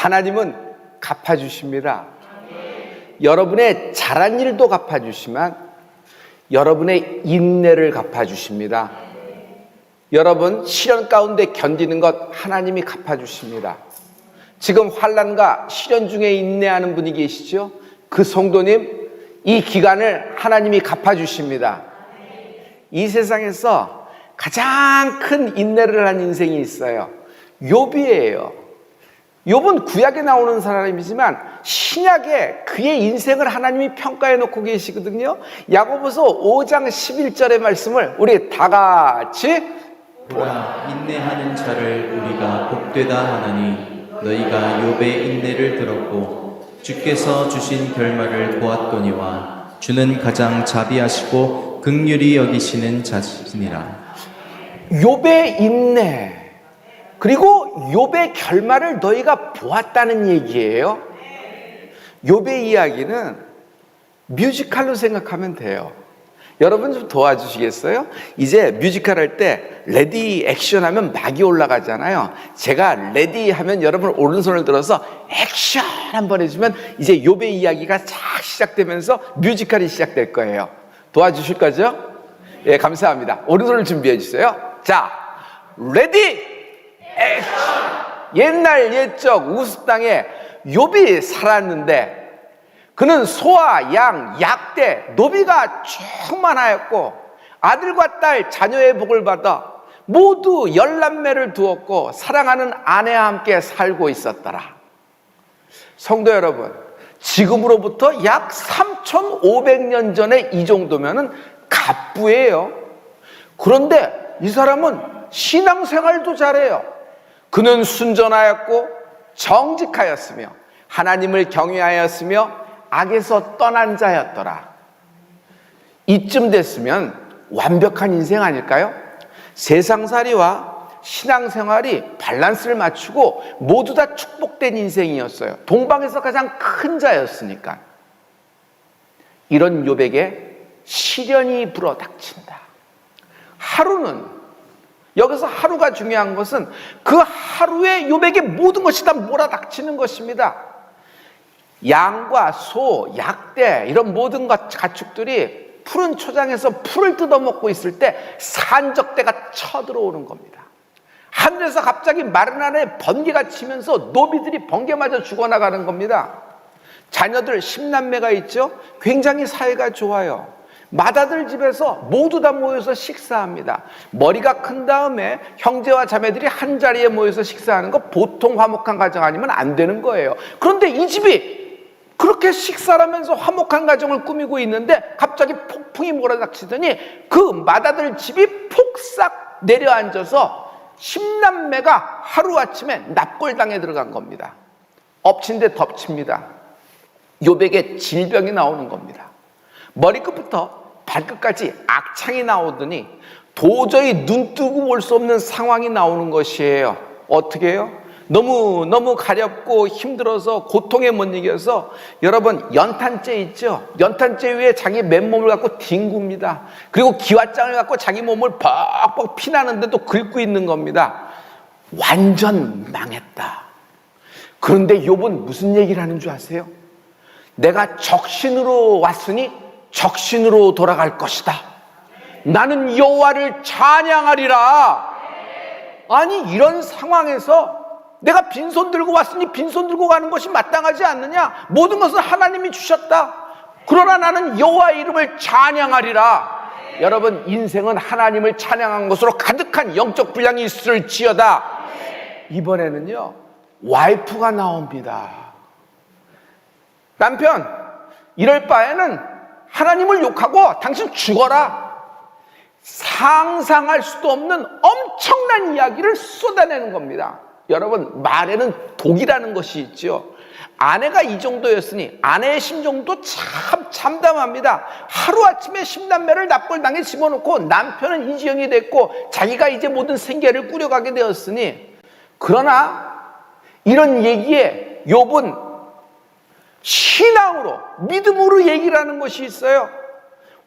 하나님은 갚아주십니다. 여러분의 잘한 일도 갚아주시만 여러분의 인내를 갚아주십니다. 여러분 시련 가운데 견디는 것 하나님이 갚아주십니다. 지금 환란과 시련 중에 인내하는 분이 계시죠? 그 성도님 이 기간을 하나님이 갚아주십니다. 이 세상에서 가장 큰 인내를 한 인생이 있어요. 욥이에요. 욥은 구약에 나오는 사람이지만 신약에 그의 인생을 하나님이 평가해 놓고 계시거든요. 야고보서 5장 11절의 말씀을 우리 다 같이 보라 인내하는 자를 우리가 복되다 하나니 너희가 욥의 인내를 들었고 주께서 주신 결말을 보았거니와 주는 가장 자비하시고 극률이 여기시는 자신이라 욥의 인내 그리고 욥의 결말을 너희가 보았다는 얘기예요. 욥의 이야기는 뮤지컬로 생각하면 돼요. 여러분 좀 도와주시겠어요? 이제 뮤지컬 할 때 레디 액션 하면 막이 올라가잖아요. 제가 레디 하면 여러분 오른손을 들어서 액션 한번 해주면 이제 욥의 이야기가 쫙 시작되면서 뮤지컬이 시작될 거예요. 도와주실 거죠? 예, 감사합니다. 오른손을 준비해 주세요. 자, 레디 액션. 옛날 옛적 우스 땅에 욥이 살았는데 그는 소와 양, 약대, 노비가 충만하였고 아들과 딸, 자녀의 복을 받아 모두 열남매를 두었고 사랑하는 아내와 함께 살고 있었더라. 성도 여러분, 지금으로부터 약 3,500년 전에 이 정도면은 갑부예요. 그런데 이 사람은 신앙생활도 잘해요. 그는 순전하였고 정직하였으며 하나님을 경외하였으며 악에서 떠난 자였더라. 이쯤 됐으면 완벽한 인생 아닐까요? 세상살이와 신앙생활이 밸런스를 맞추고 모두 다 축복된 인생이었어요. 동방에서 가장 큰 자였으니까. 이런 요백에 시련이 불어닥친다. 하루는 여기서 하루가 중요한 것은 그 하루에 요백의 모든 것이 다 몰아닥치는 것입니다. 양과 소, 약대 이런 모든 것 가축들이 푸른 초장에서 풀을 뜯어먹고 있을 때 산적대가 쳐들어오는 겁니다. 하늘에서 갑자기 마른 하늘에 번개가 치면서 노비들이 번개 맞아 죽어나가는 겁니다. 자녀들 10남매가 있죠? 굉장히 사이가 좋아요. 맏아들 집에서 모두 다 모여서 식사합니다. 머리가 큰 다음에 형제와 자매들이 한 자리에 모여서 식사하는 거 보통 화목한 가정 아니면 안 되는 거예요. 그런데 이 집이 그렇게 식사를 하면서 화목한 가정을 꾸미고 있는데 갑자기 폭풍이 몰아닥치더니 그 맏아들 집이 폭삭 내려앉아서 십남매가 하루아침에 납골당에 들어간 겁니다. 엎친 데 덮칩니다. 요백에 질병이 나오는 겁니다. 머리끝부터 발끝까지 악창이 나오더니 도저히 눈 뜨고 볼 수 없는 상황이 나오는 것이에요. 어떻게 해요? 너무 너무 가렵고 힘들어서 고통에 못 이겨서 여러분 연탄재 있죠? 연탄재 위에 자기 맨몸을 갖고 뒹굽니다. 그리고 기왓장을 갖고 자기 몸을 벅벅 피나는데도 긁고 있는 겁니다. 완전 망했다. 그런데 욥은 무슨 얘기를 하는 줄 아세요? 내가 적신으로 왔으니 적신으로 돌아갈 것이다. 나는 여호와를 찬양하리라. 아니 이런 상황에서 내가 빈손 들고 왔으니 빈손 들고 가는 것이 마땅하지 않느냐? 모든 것은 하나님이 주셨다. 그러나 나는 여호와 이름을 찬양하리라. 여러분 인생은 하나님을 찬양한 것으로 가득한 영적 분량이 있을지어다. 이번에는요 와이프가 나옵니다. 남편 이럴 바에는 하나님을 욕하고 당신 죽어라. 상상할 수도 없는 엄청난 이야기를 쏟아내는 겁니다. 여러분, 말에는 독이라는 것이 있죠. 아내가 이 정도였으니 아내의 심정도 참 참담합니다. 하루아침에 십남매를 납골당에 집어넣고 남편은 이지영이 됐고 자기가 이제 모든 생계를 꾸려가게 되었으니 그러나 이런 얘기에 욥은 신앙으로 믿음으로 얘기를 하는 것이 있어요.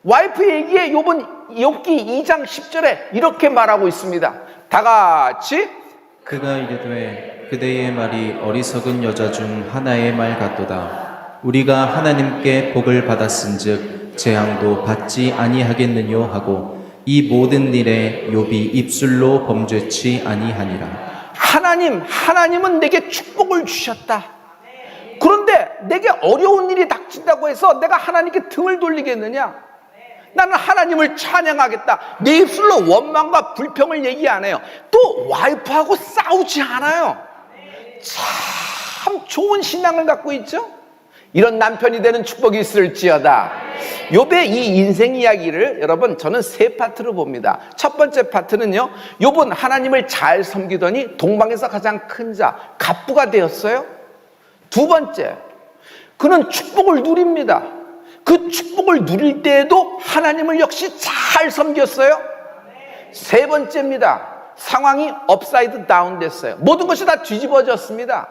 와이프 얘기에 욥은 욥기 2장 10절에 이렇게 말하고 있습니다. 다 같이 그가 이르되 그대의 말이 어리석은 여자 중 하나의 말 같도다. 우리가 하나님께 복을 받았은즉 재앙도 받지 아니하겠느뇨 하고 이 모든 일에 욥이 입술로 범죄치 아니하니라. 하나님, 하나님은 내게 축복을 주셨다. 그런데 내게 어려운 일이 닥친다고 해서 내가 하나님께 등을 돌리겠느냐? 나는 하나님을 찬양하겠다. 내 입술로 원망과 불평을 얘기 안 해요. 또 와이프하고 싸우지 않아요. 참 좋은 신앙을 갖고 있죠? 이런 남편이 되는 축복이 있을지어다. 욥의 이 인생 이야기를 여러분 저는 세 파트로 봅니다. 첫 번째 파트는요. 욥은 하나님을 잘 섬기더니 동방에서 가장 큰 자, 갑부가 되었어요. 두 번째, 그는 축복을 누립니다. 그 축복을 누릴 때에도 하나님을 역시 잘 섬겼어요. 세 번째입니다. 상황이 업사이드 다운 됐어요. 모든 것이 다 뒤집어졌습니다.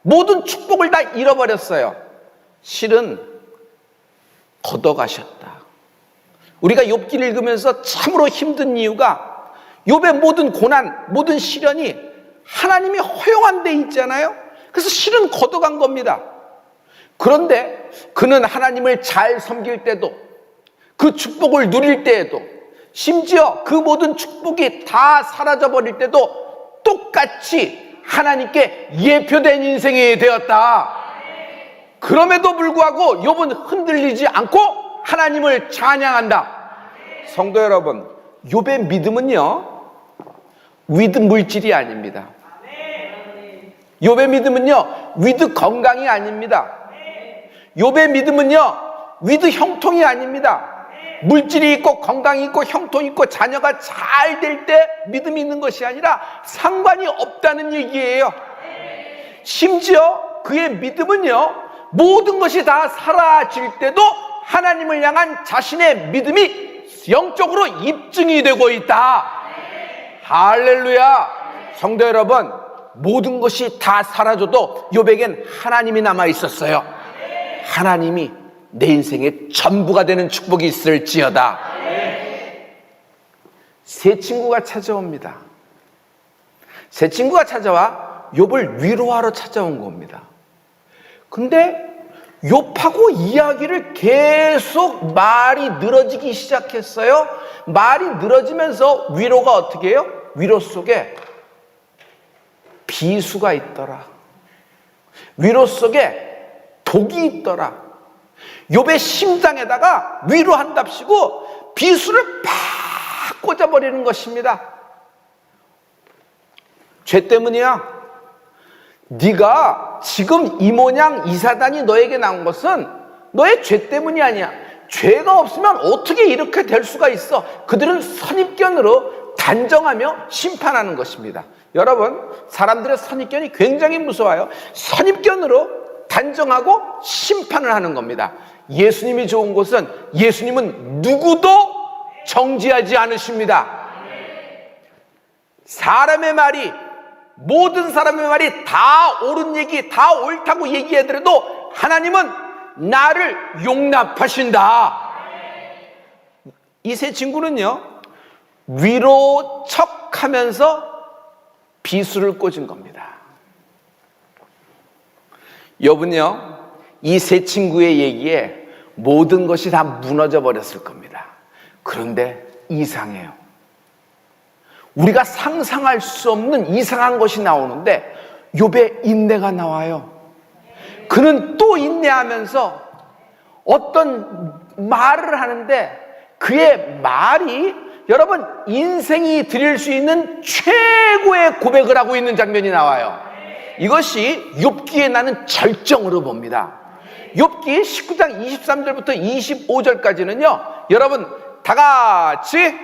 모든 축복을 다 잃어버렸어요. 실은 걷어가셨다. 우리가 욥기를 읽으면서 참으로 힘든 이유가 욥의 모든 고난, 모든 시련이 하나님이 허용한 데 있잖아요. 그래서 실은 걷어간 겁니다. 그런데 그는 하나님을 잘 섬길 때도 그 축복을 누릴 때에도 심지어 그 모든 축복이 다 사라져 버릴 때도 똑같이 하나님께 예표된 인생이 되었다. 그럼에도 불구하고 욥은 흔들리지 않고 하나님을 찬양한다. 성도 여러분, 욥의 믿음은요. 위드 물질이 아닙니다. 욥의 믿음은요. 위드 건강이 아닙니다. 욥의 믿음은요. 위드 형통이 아닙니다. 물질이 있고 건강이 있고 형통이 있고 자녀가 잘 될 때 믿음이 있는 것이 아니라 상관이 없다는 얘기예요. 심지어 그의 믿음은요, 모든 것이 다 사라질 때도 하나님을 향한 자신의 믿음이 영적으로 입증이 되고 있다. 할렐루야. 성도 여러분, 모든 것이 다 사라져도 요백엔 하나님이 남아 있었어요. 하나님이 내 인생의 전부가 되는 축복이 있을지어다. 새 친구가 찾아옵니다. 새 친구가 찾아와 욥을 위로하러 찾아온 겁니다. 근데 욥하고 이야기를 계속 말이 늘어지기 시작했어요. 말이 늘어지면서 위로가 어떻게 해요? 위로 속에 비수가 있더라. 위로 속에 독이 있더라. 욥의 심장에다가 위로한답시고 비수를 팍 꽂아버리는 것입니다. 죄 때문이야. 네가 지금 이 모양 이 사단이 너에게 나온 것은 너의 죄 때문이 아니야. 죄가 없으면 어떻게 이렇게 될 수가 있어? 그들은 선입견으로 단정하며 심판하는 것입니다. 여러분, 사람들의 선입견이 굉장히 무서워요. 선입견으로 단정하고 심판을 하는 겁니다. 예수님이 좋은 것은 예수님은 누구도 정지하지 않으십니다. 사람의 말이 모든 사람의 말이 다 옳은 얘기, 다 옳다고 얘기하더라도 하나님은 나를 용납하신다. 이 세 친구는요, 위로 척 하면서 비수를 꽂은 겁니다. 여분요, 이 세 친구의 얘기에 모든 것이 다 무너져 버렸을 겁니다. 그런데 이상해요. 우리가 상상할 수 없는 이상한 것이 나오는데 욥의 인내가 나와요. 그는 또 인내하면서 어떤 말을 하는데 그의 말이 여러분 인생이 드릴 수 있는 최고의 고백을 하고 있는 장면이 나와요. 이것이 욥기에 나는 절정으로 봅니다. 욥기 19장 23절부터 25절까지는요. 여러분 다 같이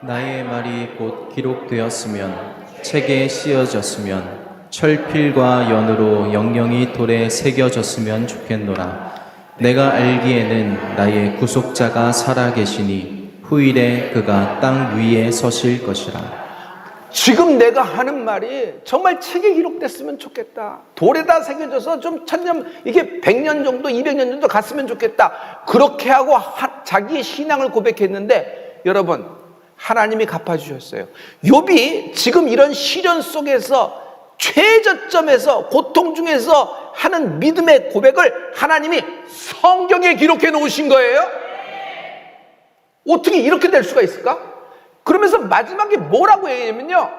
나의 말이 곧 기록되었으면 책에 씌어졌으면 철필과 연으로 영영이 돌에 새겨졌으면 좋겠노라. 내가 알기에는 나의 구속자가 살아계시니 후일에 그가 땅 위에 서실 것이라. 지금 내가 하는 말이 정말 책에 기록됐으면 좋겠다. 돌에다 새겨져서 좀 천년, 이게 100년 정도, 200년 정도 갔으면 좋겠다. 그렇게 하고 하- 자기의 신앙을 고백했는데 여러분, 하나님이 갚아주셨어요. 욥이 지금 이런 시련 속에서 최저점에서 고통 중에서 하는 믿음의 고백을 하나님이 성경에 기록해 놓으신 거예요. 어떻게 이렇게 될 수가 있을까? 그러면서 마지막에 뭐라고 얘기하냐면요.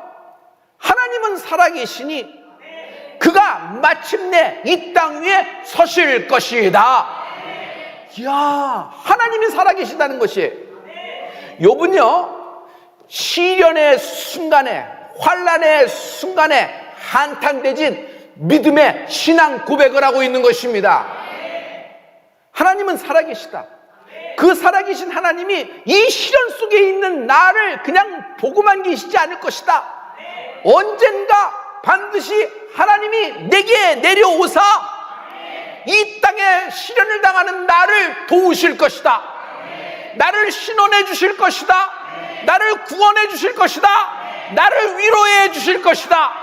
하나님은 살아계시니 그가 마침내 이 땅 위에 서실 것이다. 이야, 하나님이 살아계시다는 것이. 요분요, 시련의 순간에, 환란의 순간에 한탄대진 믿음의 신앙 고백을 하고 있는 것입니다. 하나님은 살아계시다. 그 살아계신 하나님이 이 시련 속에 있는 나를 그냥 보고만 계시지 않을 것이다. 언젠가 반드시 하나님이 내게 내려오사 이 땅에 시련을 당하는 나를 도우실 것이다. 나를 신원해 주실 것이다. 나를 구원해 주실 것이다. 나를 위로해 주실 것이다.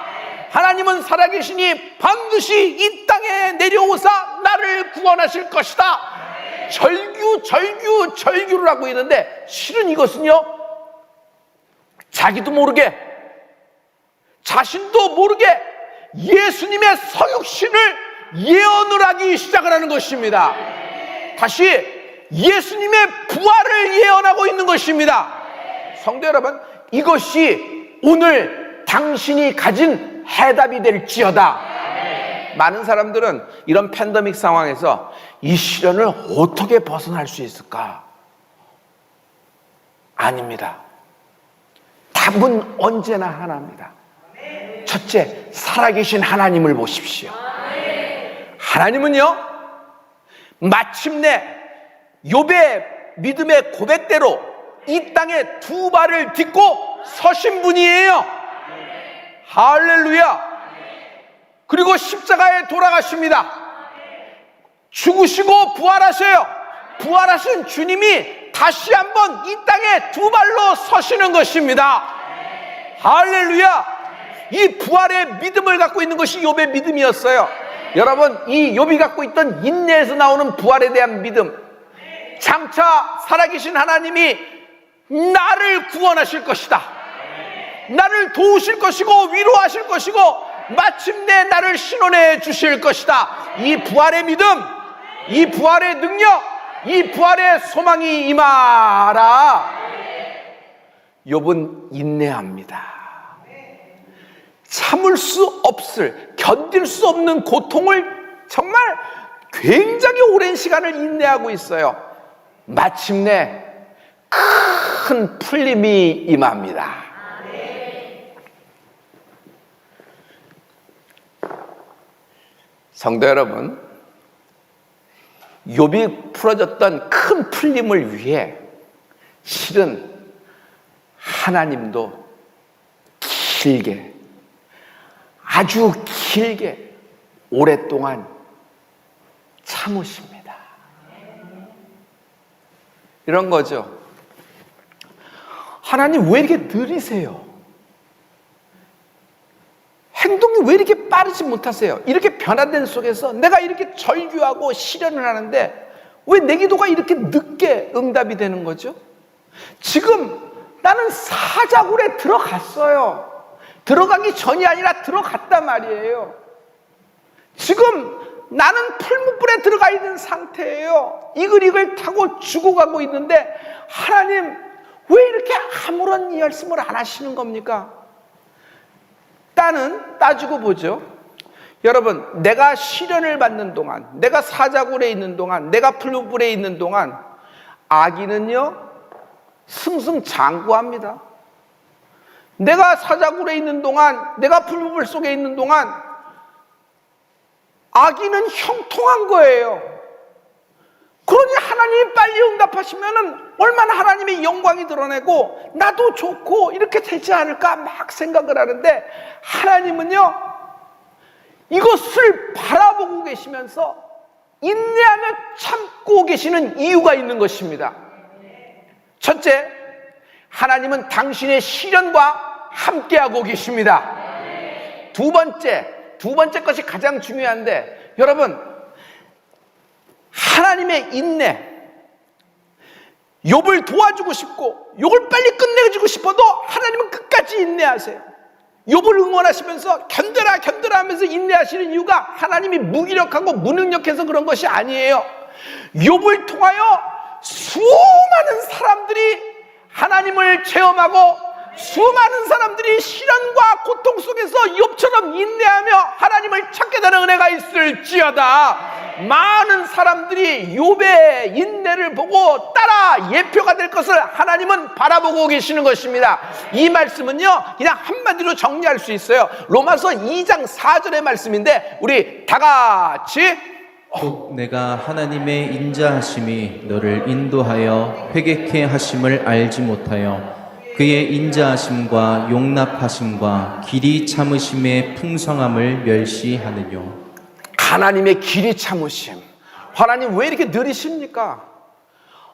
하나님은 살아계시니 반드시 이 땅에 내려오사 나를 구원하실 것이다. 절규, 절규, 절규를 하고 있는데 실은 이것은요, 자기도 모르게, 자신도 모르게 예수님의 서육신을 예언을 하기 시작을 하는 것입니다. 다시 예수님의 부활을 예언하고 있는 것입니다. 성도 여러분, 이것이 오늘 당신이 가진 해답이 될지어다. 많은 사람들은 이런 팬데믹 상황에서 이 시련을 어떻게 벗어날 수 있을까? 아닙니다. 답은 언제나 하나입니다. 첫째, 살아계신 하나님을 보십시오. 하나님은요, 마침내 욥의 믿음의 고백대로 이 땅에 두 발을 딛고 서신 분이에요. 할렐루야. 그리고 십자가에 돌아가십니다. 죽으시고 부활하셔요. 부활하신 주님이 다시 한번 이 땅에 두 발로 서시는 것입니다. 할렐루야. 이 부활의 믿음을 갖고 있는 것이 욥의 믿음이었어요. 여러분, 이 욥이 갖고 있던 인내에서 나오는 부활에 대한 믿음. 장차 살아계신 하나님이 나를 구원하실 것이다. 나를 도우실 것이고 위로하실 것이고 마침내 나를 신원해 주실 것이다. 이 부활의 믿음, 이 부활의 능력, 이 부활의 소망이 임하라. 욥은 인내합니다. 참을 수 없을, 견딜 수 없는 고통을 정말 굉장히 오랜 시간을 인내하고 있어요. 마침내 큰 풀림이 임합니다. 성도 여러분, 욥이 풀어졌던 큰 풀림을 위해 실은 하나님도 길게 아주 길게 오랫동안 참으십니다. 이런 거죠. 하나님 왜 이렇게 느리세요? 행동이 왜 이렇게 빠르지 못하세요? 이렇게 변화된 속에서 내가 이렇게 절규하고 실현을 하는데 왜 내 기도가 이렇게 늦게 응답이 되는 거죠? 지금 나는 사자굴에 들어갔어요. 들어가기 전이 아니라 들어갔단 말이에요. 지금 나는 풀무불에 들어가 있는 상태예요. 이글이글 타고 죽어가고 있는데 하나님 왜 이렇게 아무런 말씀을 안 하시는 겁니까? 따는 따지고 보죠. 여러분, 내가 시련을 받는 동안, 내가 사자굴에 있는 동안, 내가 풀무불에 있는 동안 아기는요 승승장구합니다. 내가 사자굴에 있는 동안, 내가 풀무불 속에 있는 동안 아기는 형통한 거예요. 그러니 하나님이 빨리 응답하시면은 얼마나 하나님의 영광이 드러내고 나도 좋고 이렇게 되지 않을까 막 생각을 하는데 하나님은요 이것을 바라보고 계시면서 인내하며 참고 계시는 이유가 있는 것입니다. 첫째, 하나님은 당신의 시련과 함께하고 계십니다. 두 번째, 두 번째 것이 가장 중요한데 여러분 하나님의 인내 욥을 도와주고 싶고 욕을 빨리 끝내주고 싶어도 하나님은 끝까지 인내하세요. 욥을 응원하시면서 견뎌라 견뎌라 하면서 인내하시는 이유가 하나님이 무기력하고 무능력해서 그런 것이 아니에요. 욥을 통하여 수많은 사람들이 하나님을 체험하고 수많은 사람들이 시련과 고통 속에서 욥처럼 인내하며 하나님을 찾게 되는 은혜가 있을지어다. 많은 사람들이 욥의 인내를 보고 따라 예표가 될 것을 하나님은 바라보고 계시는 것입니다. 이 말씀은요, 그냥 한마디로 정리할 수 있어요. 로마서 2장 4절의 말씀인데, 우리 다 같이 곧 내가 하나님의 인자하심이 너를 인도하여 회개케 하심을 알지 못하여 그의 인자하심과 용납하심과 길이 참으심의 풍성함을 멸시하느뇨 하나님의 길이 참으심. 하나님 왜 이렇게 느리십니까?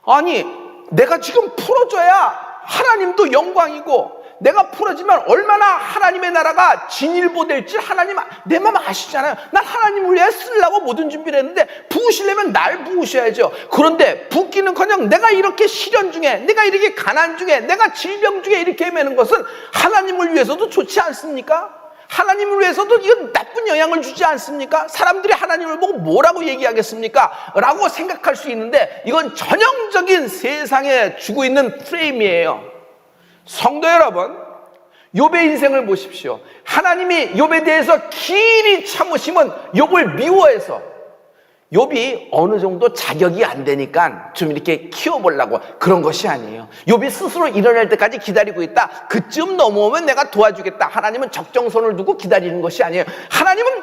아니, 내가 지금 풀어줘야 하나님도 영광이고, 내가 풀어지면 얼마나 하나님의 나라가 진일보될지 하나님 내 마음 아시잖아요. 난 하나님을 위해 쓰려고 모든 준비를 했는데 부으시려면 날 부으셔야죠. 그런데 붓기는커녕 내가 이렇게 시련 중에, 내가 이렇게 가난 중에, 내가 질병 중에 이렇게 헤매는 것은 하나님을 위해서도 좋지 않습니까? 하나님을 위해서도 이건 나쁜 영향을 주지 않습니까? 사람들이 하나님을 보고 뭐라고 얘기하겠습니까? 라고 생각할 수 있는데 이건 전형적인 세상에 주고 있는 프레임이에요. 성도 여러분, 욥의 인생을 보십시오. 하나님이 욥에 대해서 길이 참으심은 욥을 미워해서 욥이 어느 정도 자격이 안 되니까 좀 이렇게 키워보려고 그런 것이 아니에요. 욥이 스스로 일어날 때까지 기다리고 있다. 그쯤 넘어오면 내가 도와주겠다. 하나님은 적정선을 두고 기다리는 것이 아니에요. 하나님은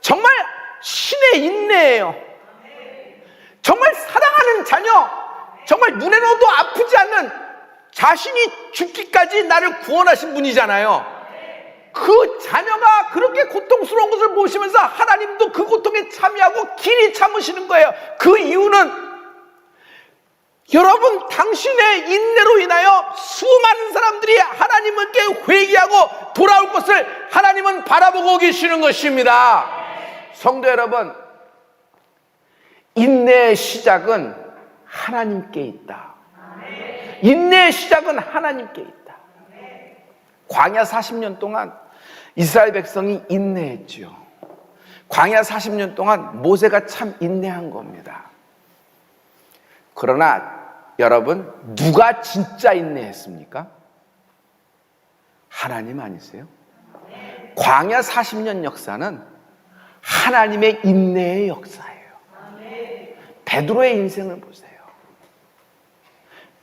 정말 신의 인내예요. 정말 사랑하는 자녀, 정말 눈에 넣어도 아프지 않는 자신이 죽기까지 나를 구원하신 분이잖아요. 그 자녀가 그렇게 고통스러운 것을 보시면서 하나님도 그 고통에 참여하고 길이 참으시는 거예요. 그 이유는 여러분 당신의 인내로 인하여 수많은 사람들이 하나님께 회개하고 돌아올 것을 하나님은 바라보고 계시는 것입니다. 성도 여러분, 인내의 시작은 하나님께 있다. 인내의 시작은 하나님께 있다. 광야 40년 동안 이스라엘 백성이 인내했지요. 광야 40년 동안 모세가 참 인내한 겁니다. 그러나 여러분, 누가 진짜 인내했습니까? 하나님 아니세요? 광야 40년 역사는 하나님의 인내의 역사예요. 베드로의 인생을 보세요.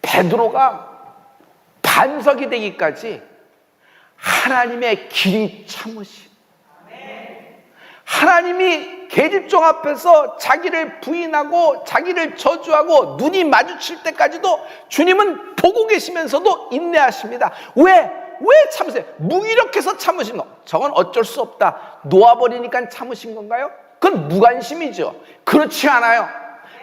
베드로가 반석이 되기까지 하나님의 길이 참으심. 하나님이 계집종 앞에서 자기를 부인하고 자기를 저주하고 눈이 마주칠 때까지도 주님은 보고 계시면서도 인내하십니다. 왜? 왜 참으세요? 무기력해서 참으신 거. 저건 어쩔 수 없다. 놓아버리니까 참으신 건가요? 그건 무관심이죠. 그렇지 않아요.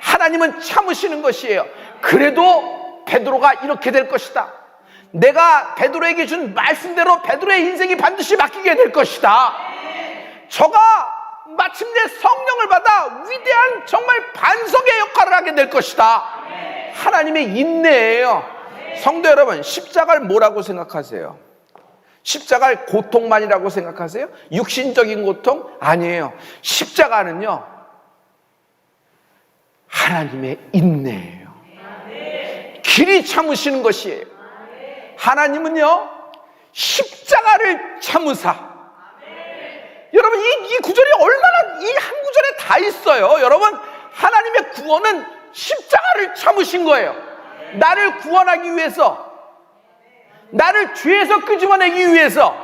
하나님은 참으시는 것이에요. 그래도 베드로가 이렇게 될 것이다. 내가 베드로에게 준 말씀대로 베드로의 인생이 반드시 바뀌게 될 것이다. 저가 마침내 성령을 받아 위대한 정말 반석의 역할을 하게 될 것이다. 하나님의 인내예요. 성도 여러분, 십자가를 뭐라고 생각하세요? 십자가를 고통만이라고 생각하세요? 육신적인 고통? 아니에요. 십자가는요, 하나님의 인내예요. 길이 참으시는 것이에요. 하나님은요, 십자가를 참으사. 여러분, 이, 이 구절이 얼마나 이 한 구절에 다 있어요. 여러분, 하나님의 구원은 십자가를 참으신 거예요. 나를 구원하기 위해서, 나를 죄에서 끄집어내기 위해서,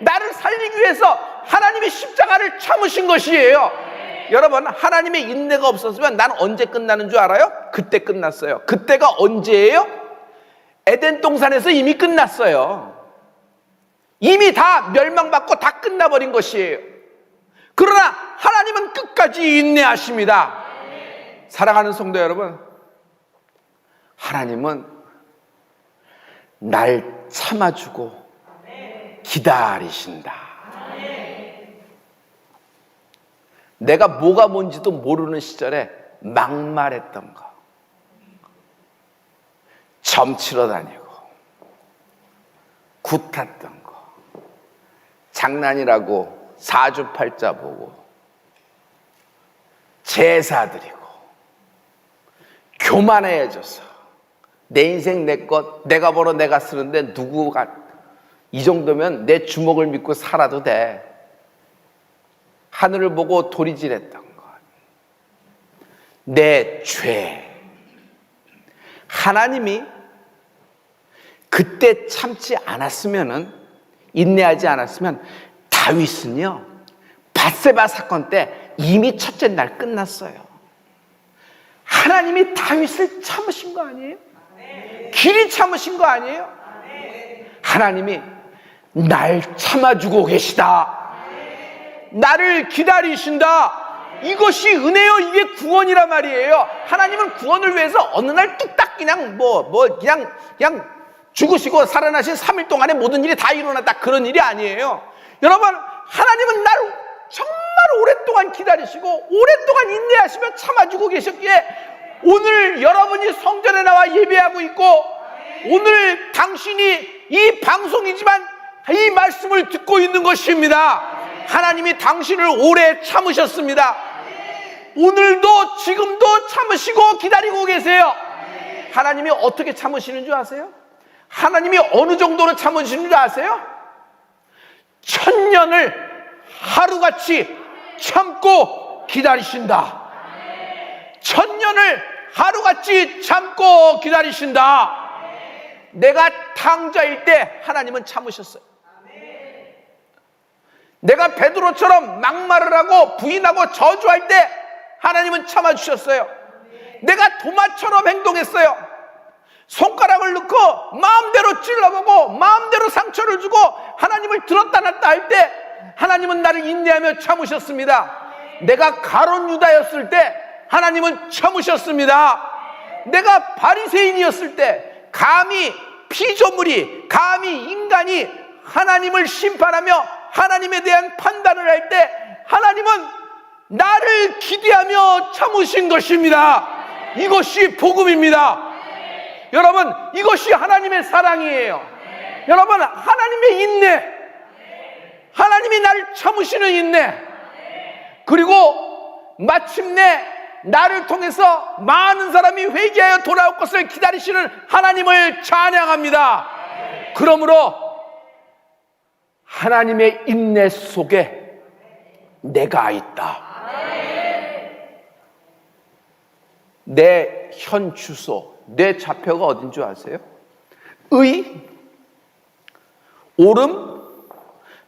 나를 살리기 위해서 하나님의 십자가를 참으신 것이에요. 여러분, 하나님의 인내가 없었으면 난 언제 끝나는 줄 알아요? 그때 끝났어요. 그때가 언제예요? 에덴 동산에서 이미 끝났어요. 이미 다 멸망받고 다 끝나버린 것이에요. 그러나 하나님은 끝까지 인내하십니다. 사랑하는 성도 여러분, 하나님은 날 참아주고 기다리신다. 내가 뭐가 뭔지도 모르는 시절에 막말했던 거. 점치러 다니고, 굿탔던 거, 장난이라고 사주팔자 보고 제사 드리고 교만해져서 내 인생 내 것 내가 벌어 내가 쓰는데 누구가 이 정도면 내 주먹을 믿고 살아도 돼 하늘을 보고 도리질했던 것 내 죄. 하나님이 그때 참지 않았으면은 인내하지 않았으면 다윗은요 바세바 사건 때 이미 첫째 날 끝났어요. 하나님이 다윗을 참으신 거 아니에요? 길이 참으신 거 아니에요? 하나님이 날 참아주고 계시다. 나를 기다리신다. 이것이 은혜요, 이게 구원이라 말이에요. 하나님은 구원을 위해서 어느 날 뚝딱 그냥 뭐, 뭐, 그냥, 그냥 죽으시고 살아나신 3일 동안에 모든 일이 다 일어났다. 그런 일이 아니에요. 여러분, 하나님은 나를 정말 오랫동안 기다리시고, 오랫동안 인내하시며 참아주고 계셨기에, 오늘 여러분이 성전에 나와 예배하고 있고, 오늘 당신이 이 방송이지만 이 말씀을 듣고 있는 것입니다. 하나님이 당신을 오래 참으셨습니다. 오늘도 지금도 참으시고 기다리고 계세요. 하나님이 어떻게 참으시는 줄 아세요? 하나님이 어느 정도로 참으시는 줄 아세요? 천년을 하루같이 참고 기다리신다. 천년을 하루같이 참고 기다리신다. 내가 탕자일 때 하나님은 참으셨어요. 내가 베드로처럼 막말을 하고 부인하고 저주할 때 하나님은 참아주셨어요. 내가 도마처럼 행동했어요. 손가락을 넣고 마음대로 찔러보고 마음대로 상처를 주고 하나님을 들었다 놨다 할 때 하나님은 나를 인내하며 참으셨습니다. 내가 가론 유다였을 때 하나님은 참으셨습니다. 내가 바리새인이었을 때 감히 피조물이 감히 인간이 하나님을 심판하며 하나님에 대한 판단을 할 때 하나님은 나를 기대하며 참으신 것입니다. 이것이 복음입니다. 여러분, 이것이 하나님의 사랑이에요. 여러분, 하나님의 인내. 하나님이 나를 참으시는 인내. 그리고 마침내 나를 통해서 많은 사람이 회개하여 돌아올 것을 기다리시는 하나님을 찬양합니다. 그러므로 하나님의 인내 속에 내가 있다. 내 현 주소, 내 좌표가 어딘 줄 아세요? 의, 옳음,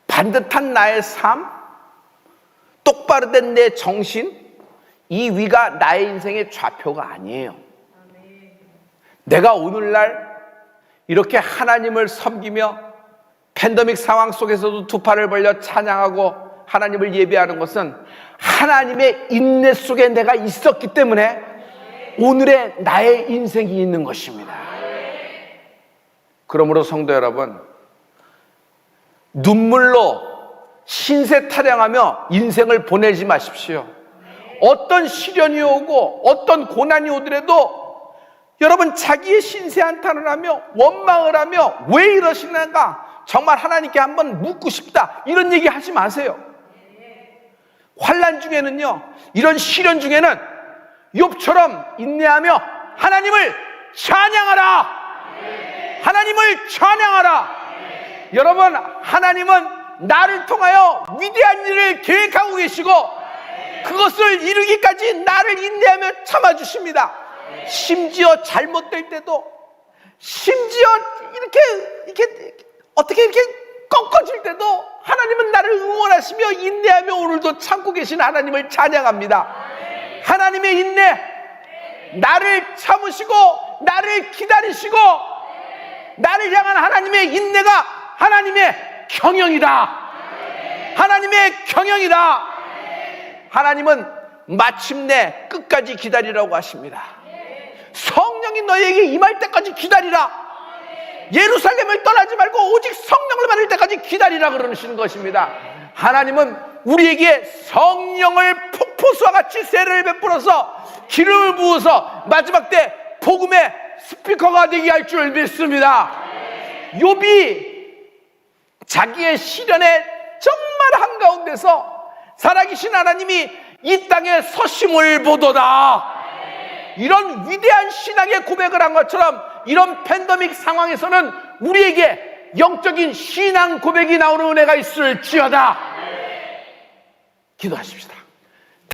반듯한 나의 삶, 똑바로 된내 정신, 이 위가 나의 인생의 좌표가 아니에요. 내가 오늘날 이렇게 하나님을 섬기며 팬데믹 상황 속에서도 두 팔을 벌려 찬양하고 하나님을 예배하는 것은 하나님의 인내 속에 내가 있었기 때문에 오늘의 나의 인생이 있는 것입니다. 그러므로 성도 여러분, 눈물로 신세 타령하며 인생을 보내지 마십시오. 어떤 시련이 오고 어떤 고난이 오더라도 여러분 자기의 신세 한탄을 하며 원망을 하며 왜 이러시는가 정말 하나님께 한번 묻고 싶다 이런 얘기 하지 마세요. 환란 중에는요 이런 시련 중에는 욥처럼 인내하며 하나님을 찬양하라. 하나님을 찬양하라. 여러분 하나님은 나를 통하여 위대한 일을 계획하고 계시고 그것을 이루기까지 나를 인내하며 참아주십니다. 심지어 잘못될 때도 심지어 이렇게 이렇게 어떻게 이렇게 꺾어질 때도 하나님은 나를 응원하시며 인내하며 오늘도 참고 계신 하나님을 찬양합니다. 하나님의 인내, 나를 참으시고 나를 기다리시고 나를 향한 하나님의 인내가 하나님의 경영이다. 하나님의 경영이다. 하나님은 마침내 끝까지 기다리라고 하십니다. 성령이 너에게 임할 때까지 기다리라. 예루살렘을 떠나지 말고 오직 성령을 받을 때까지 기다리라 그러시는 것입니다. 하나님은 우리에게 성령을 폭포수와 같이 세례를 베풀어서 기름을 부어서 마지막 때 복음의 스피커가 되게 할 줄 믿습니다. 욥이 자기의 시련에 정말 한가운데서 살아계신 하나님이 이 땅에 서심을 보도다. 이런 위대한 신앙의 고백을 한 것처럼 이런 팬데믹 상황에서는 우리에게 영적인 신앙 고백이 나오는 은혜가 있을지어다. 기도하십시다.